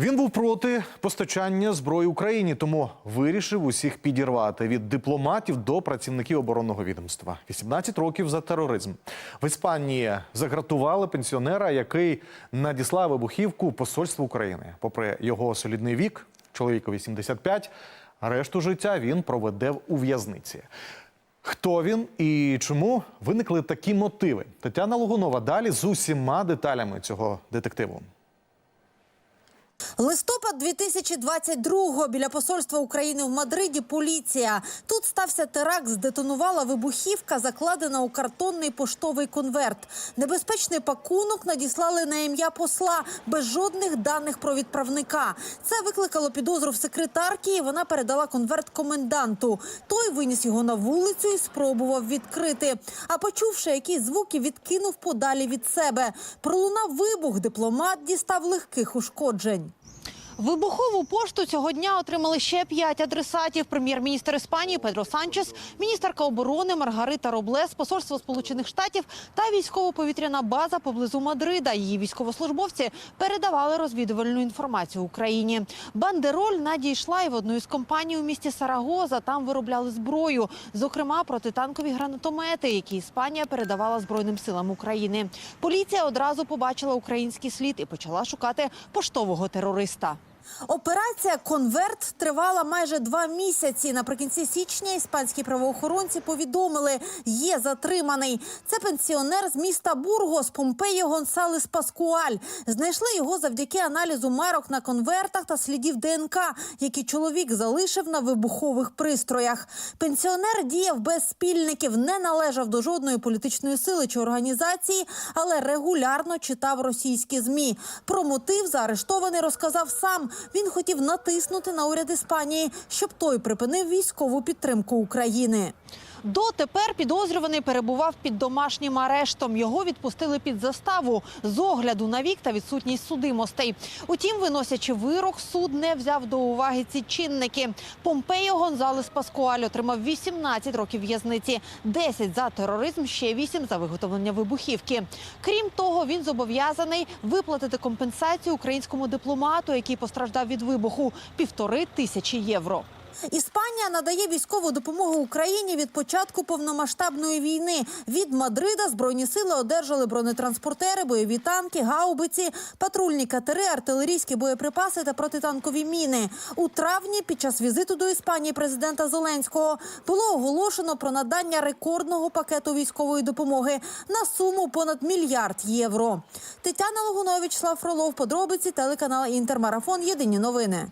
Він був проти постачання зброї Україні, тому вирішив усіх підірвати від дипломатів до працівників оборонного відомства. 18 років за тероризм. В Іспанії загратували пенсіонера, який надіслав вибухівку посольству України. Попри його солідний вік, чоловікові 75, решту життя він проведе у в'язниці. Хто він і чому виникли такі мотиви? Тетяна Логунова далі з усіма деталями цього детективу. Листопад 2022-го біля посольства України в Мадриді поліція. Тут стався теракт, здетонувала вибухівка, закладена у картонний поштовий конверт. Небезпечний пакунок надіслали на ім'я посла без жодних даних про відправника. Це викликало підозру в секретарки. і Вона передала конверт коменданту. Той виніс його на вулицю і спробував відкрити. А почувши якісь звуки, відкинув подалі від себе. Пролунав вибух. Дипломат дістав легких ушкоджень. Вибухову пошту цього дня отримали ще п'ять адресатів: прем'єр-міністр Іспанії Педро Санчес, міністерка оборони Маргарита Роблес, посольство Сполучених Штатів та військово-повітряна база поблизу Мадрида. Її військовослужбовці передавали розвідувальну інформацію Україні. Бандероль надійшла і в одну із компаній у місті Сарагоза. Там виробляли зброю, зокрема протитанкові гранатомети, які Іспанія передавала збройним силам України. Поліція одразу побачила український слід і почала шукати поштового терориста. Операція Конверт тривала майже два місяці. Наприкінці січня іспанські правоохоронці повідомили, є затриманий. Це пенсіонер з міста Бургос Помпеyo Гонсалес Паскуаль. Знайшли його завдяки аналізу марок на конвертах та слідів ДНК, які чоловік залишив на вибухових пристроях. Пенсіонер діяв без спільників, не належав до жодної політичної сили чи організації, але регулярно читав російські змі. Про мотив заарештований розказав сам. Він хотів натиснути на уряд Іспанії, щоб той припинив військову підтримку України. Дотепер підозрюваний перебував під домашнім арештом. Його відпустили під заставу з огляду на вік та відсутність судимостей. Утім, виносячи вирок, суд не взяв до уваги ці чинники. Помпеyo Гонзалес Паскуаль отримав 18 років в'язниці, 10 за тероризм, ще 8 за виготовлення вибухівки. Крім того, він зобов'язаний виплатити компенсацію українському дипломату, який постраждав від вибуху півтори тисячі євро. Іспанія надає військову допомогу Україні від початку повномасштабної війни. Від Мадрида збройні сили одержали бронетранспортери, бойові танки, гаубиці, патрульні катери, артилерійські боєприпаси та протитанкові міни. У травні під час візиту до Іспанії президента Зеленського було оголошено про надання рекордного пакету військової допомоги на суму понад мільярд євро. Тетяна Логунович, Слав Фролов, подробиці телеканал Інтермарафон. Єдині новини.